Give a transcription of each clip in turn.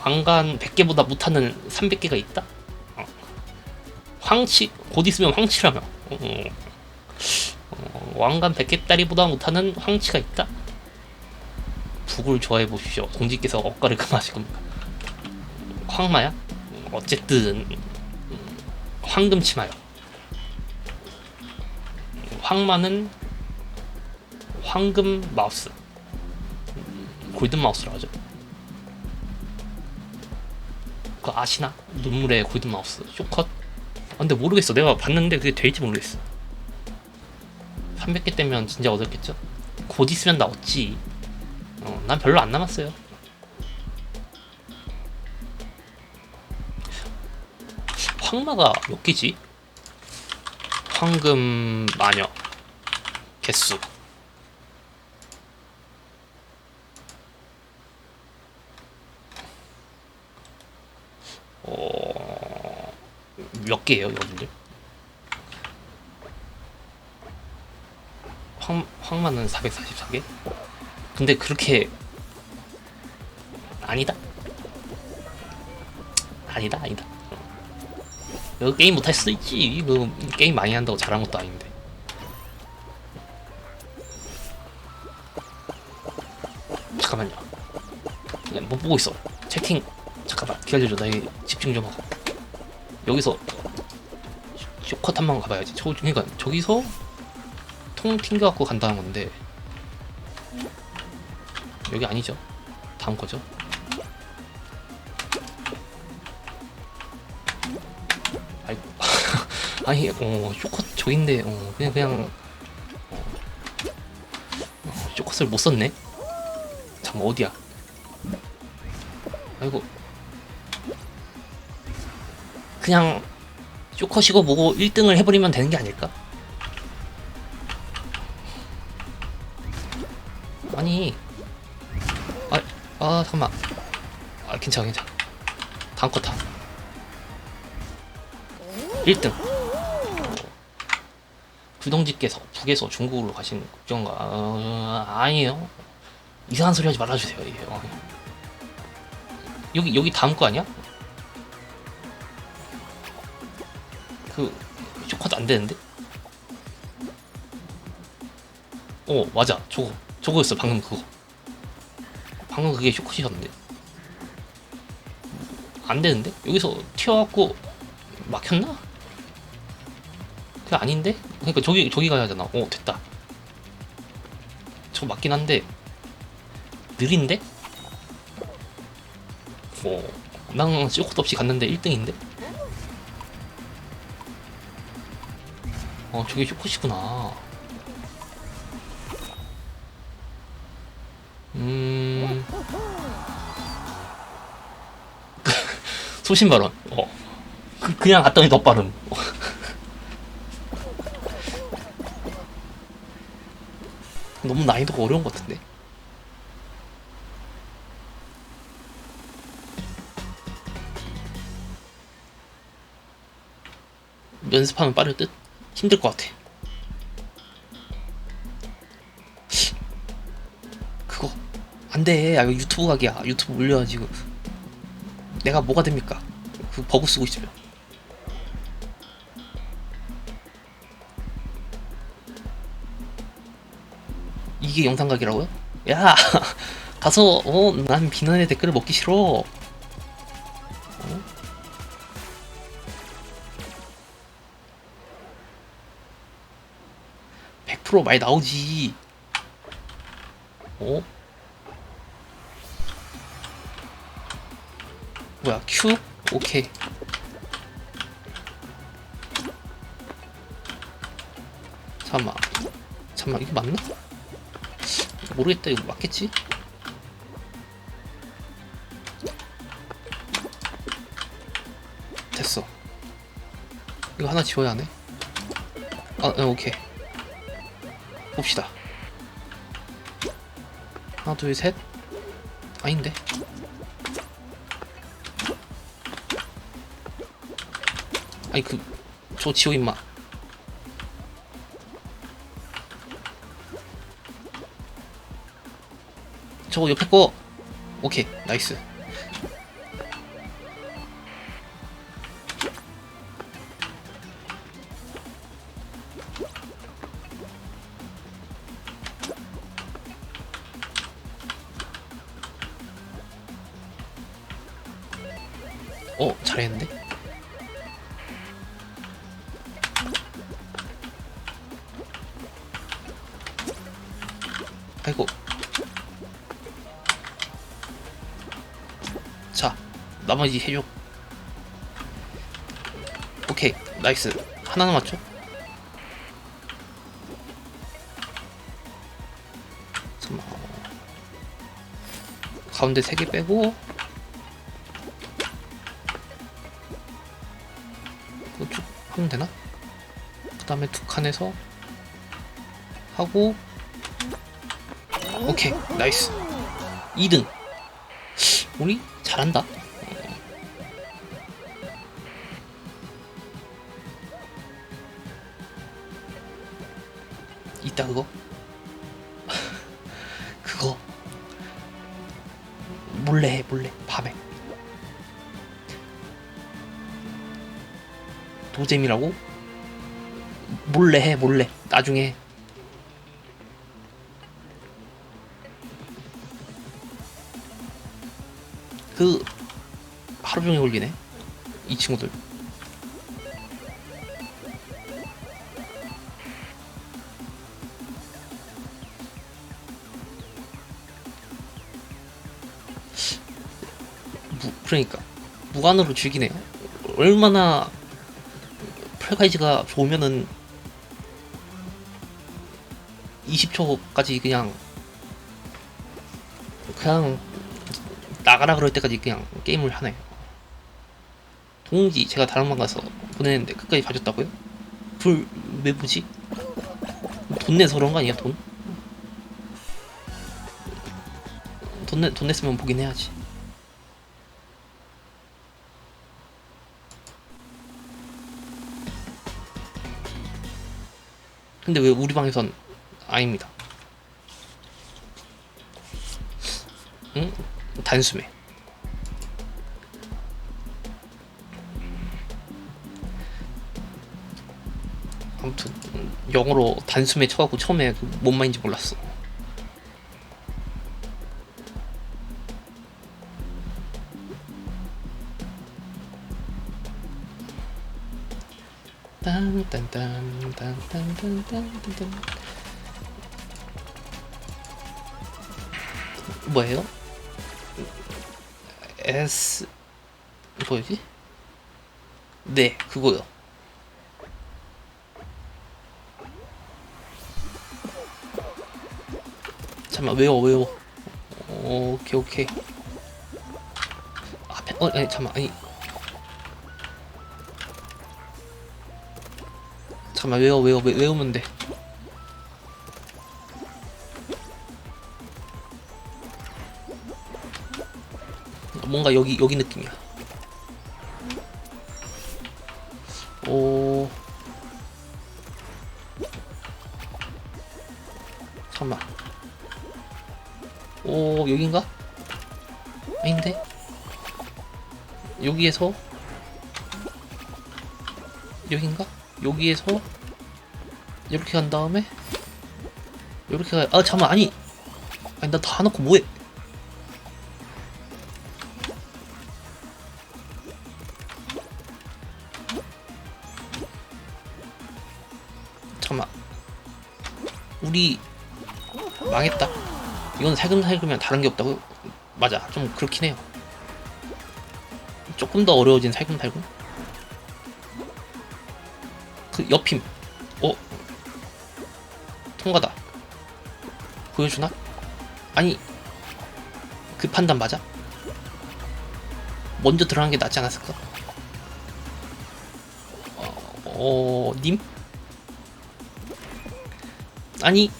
왕관 100개보다 못하는 300개가 있다? 어. 황치 곧 있으면 황치라며 어, 어, 왕관 100개짜리보다 못하는 황치가 있다? 북을 좋아해 보십시오 공지께서 억가를 금하실 겁니다 황마야? 어쨌든 음, 황금치마요 황마는 황금 마우스 음, 골든 마우스라고 하죠 그거 아시나? 눈물의 골든 마우스 쇼컷? 아, 근데 모르겠어 내가 봤는데 그게 될지 모르겠어 300개 떼면 진짜 얻었겠죠? 곧 있으면 나 얻지 어, 난 별로 안 남았어요 황마가 몇 개지? 황금 마녀 개수 어... 몇 개예요, 여러분들? 황, 황마는 444개? 근데 그렇게 아니다. 아니다, 아니다. 이거 게임 못할 수도 있지. 이거 게임 많이 한다고 잘한 것도 아닌데. 잠깐만요. 못 보고 있어. 채팅. 잠깐만 기다려줘. 나 집중 좀 하고. 여기서 쇼컷 한 번 가봐야지. 저 그러니까 저기서 통 튕겨갖고 간다는 건데 여기 아니죠? 다음 거죠? 아이고 아니 어 쇼컷 저긴데 어 그냥 그냥 어, 어, 쇼컷을 못 썼네. 잠깐 어디야? 아이고 그냥 쇼컷이고 뭐고 1등을 해버리면 되는 게 아닐까? 아니 아, 아 잠깐만 아 괜찮아 괜찮아 다음 거타 1등 구동지께서 북에서 중국으로 가신 국정가 아, 아니에요 이상한 소리 하지 말아주세요. 여기 여기 다음 거 아니야? 그 쇼컷 안 되는데? 어 맞아 저거 저거였어 방금 그거 방금 그게 쇼컷이었는데 안 되는데 여기서 튀어갖고 막혔나? 그게 아닌데? 그러니까 저기 저기 가야 되나? 어 됐다 저거 맞긴 한데 느린데? 어 난 쇼컷 없이 갔는데 1등인데? 어 저게 쇼컷이구나. 음. 소신 발언. 어. 그, 그냥 갔더니 더 빠름 어. 너무 난이도가 어려운 것 같은데? 연습하면 빠를 듯 힘들 것 같아. 그거 안 돼. 아 이거 유튜브 각이야. 유튜브 올려야지 이거 내가 뭐가 됩니까? 그 버그 쓰고 있으면. 이게 영상 각이라고요? 야 가서 어 난 비난의 댓글을 먹기 싫어. 어? 100% 많이 나오지 어? 뭐야 Q? 오케이 잠깐만 잠깐만 이게 맞나? 모르겠다 이거 맞겠지? 됐어 이거 하나 지워야 하네 아 네, 오케이 봅시다. 하나 둘 셋. 아닌데? 아니 그저 지호 임마. 저거 옆에 거. 오케이 나이스 어 잘했는데? 아이고. 자 나머지 해줘. 오케이 나이스. 하나 남았죠? 가운데 세개 빼고 쭉 하면 되나? 그 다음에 두 칸에서 하고. 오케이 나이스. 2등. 우리 잘한다. 있다 그거. 그거. 몰래 해 몰래. 밤에 도잼이라고? 몰래 해 몰래. 나중에 해. 그 하루 종일 걸리네 이 친구들. 무, 그러니까. 무관으로 즐기네요 얼마나 펄가이즈가 좋으면은 20초까지 그냥 그냥 나가라 그럴 때까지 그냥 게임을 하네. 동지 제가 다른 방 가서 보내는데 끝까지 봐줬다고요? 불 왜 보지? 돈 내서 그런 거 아니야 돈? 돈, 내, 돈 냈으면 보긴 해야지. 근데 왜 우리 방에선 아닙니다. 응? 단숨에. 아무튼 음, 영어로 단숨에 쳐갖고 처음에 그뭔 말인지 몰랐어. 딴딴딴딴딴 뭐예요? S 뭐지? 네 그거요. 잠만 외워 외워. 오케이 오케이. 앞에 어 아니 잠만 아니. 잠만 외워 외워 외, 외우면 돼. 뭔가 여기 여기 느낌이야. 오. 잠만. 오 여긴가? 아닌데? 여기에서 여긴가? 여기에서 이렇게 간 다음에 이렇게 가. 아 잠만 아니. 아니 나 다 넣고 뭐해? 잠깐만 우리 망했다 이건 살금살금이랑 다른 게 없다고? 맞아 좀 그렇긴 해요 조금 더 어려워진 살금살금 그 옆임 어? 통과다 보여주나? 아니 그 판단 맞아? 먼저 들어가는 게 낫지 않았을까? 어, 어 님? 아니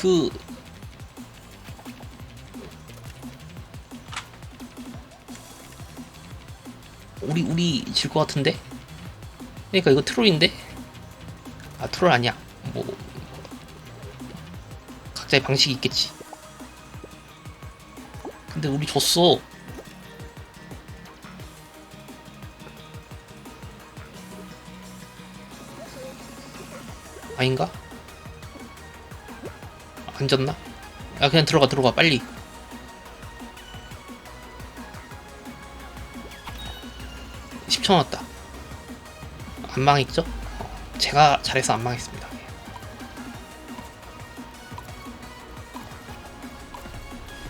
그 우리 우리 질 것 같은데? 그러니까 이거 트롤인데? 아 트롤 아니야 뭐 각자의 방식이 있겠지 근데 우리 졌어 아닌가? 안 졌나? 아 그냥 들어가 들어가 빨리. (10초) 남았다 안 망했죠? 어, 제가 잘해서 안 망했습니다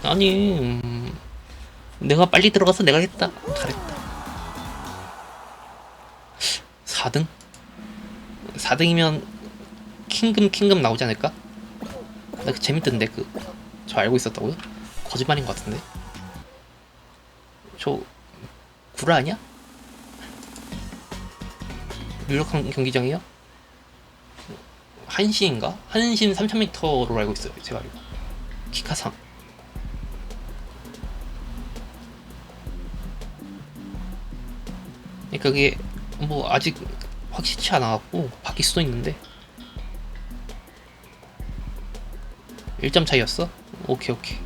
아니 음, 내가 빨리 들어가서 내가 했다 잘했다 4등? 4등이면 킹금 킹금 나오지 않을까? 나그 재밌던데 그 저 알고 있었다고요? 거짓말인 것 같은데 저 구라 아니야? 유력한 경기장이요? 한시인가? 한신 3000m로 알고 있어요 제가 알고 키카상 그러니까 그게 뭐 아직 확실치 않아갖고 바뀔 수도 있는데 1점 차이였어? 오케이 오케이.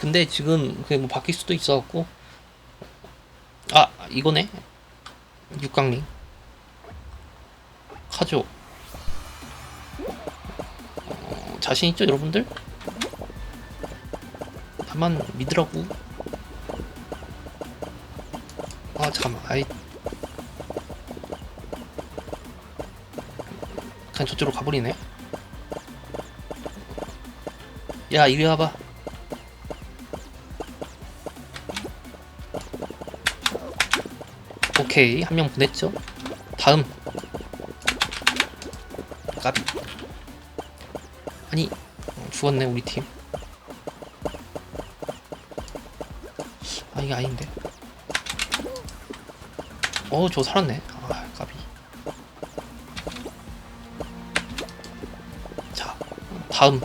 근데 지금 그게 뭐 바뀔 수도 있어갖고. 아 이거네. 육강링. 카죠 어, 자신 있죠 여러분들? 나만 믿으라고 아 아이. 그냥 저쪽으로 가버리네. 야 이리 와봐. 오케이 한 명 보냈죠? 다음. 까비. 아니 어, 죽었네 우리 팀. 아 이게 아닌데 어 저 살았네. 아 까비. 자 다음.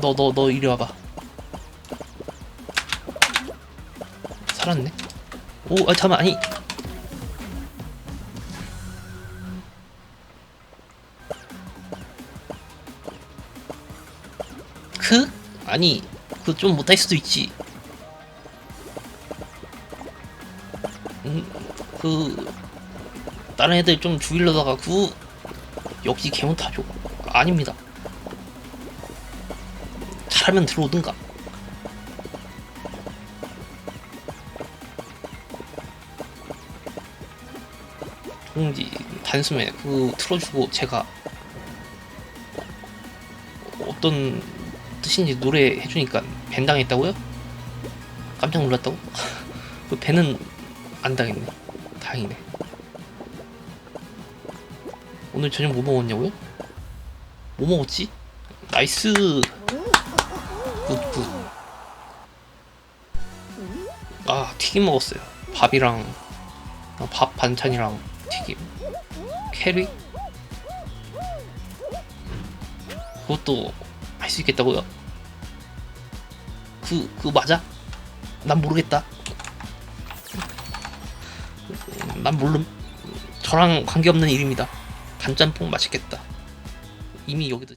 너 너 너 이리 와봐. 살았네. 오 아 잠깐 아니 그? 아니 그좀 못할 수도 있지. 음, 그 다른 애들 좀 죽이려다가 그 역시 개못하죠 아닙니다. 잘하면 들어오든가. 동지 단숨에 그 틀어주고 제가 어떤 뜻인지 노래 해주니까 밴 당했다고요? 깜짝 놀랐다고? 그 밴은 안 당했네 다행이네 오늘 저녁 뭐 먹었냐고요? 뭐 먹었지? 나이스 굿굿 아 튀김 먹었어요 밥이랑 어, 밥 반찬이랑 튀김 캐리 그것도 할 수 있겠다고요? 그, 그 맞아? 난 모르겠다. 난 모름. 저랑 관계없는 일입니다. 단짬뽕 맛있겠다. 이미 여기도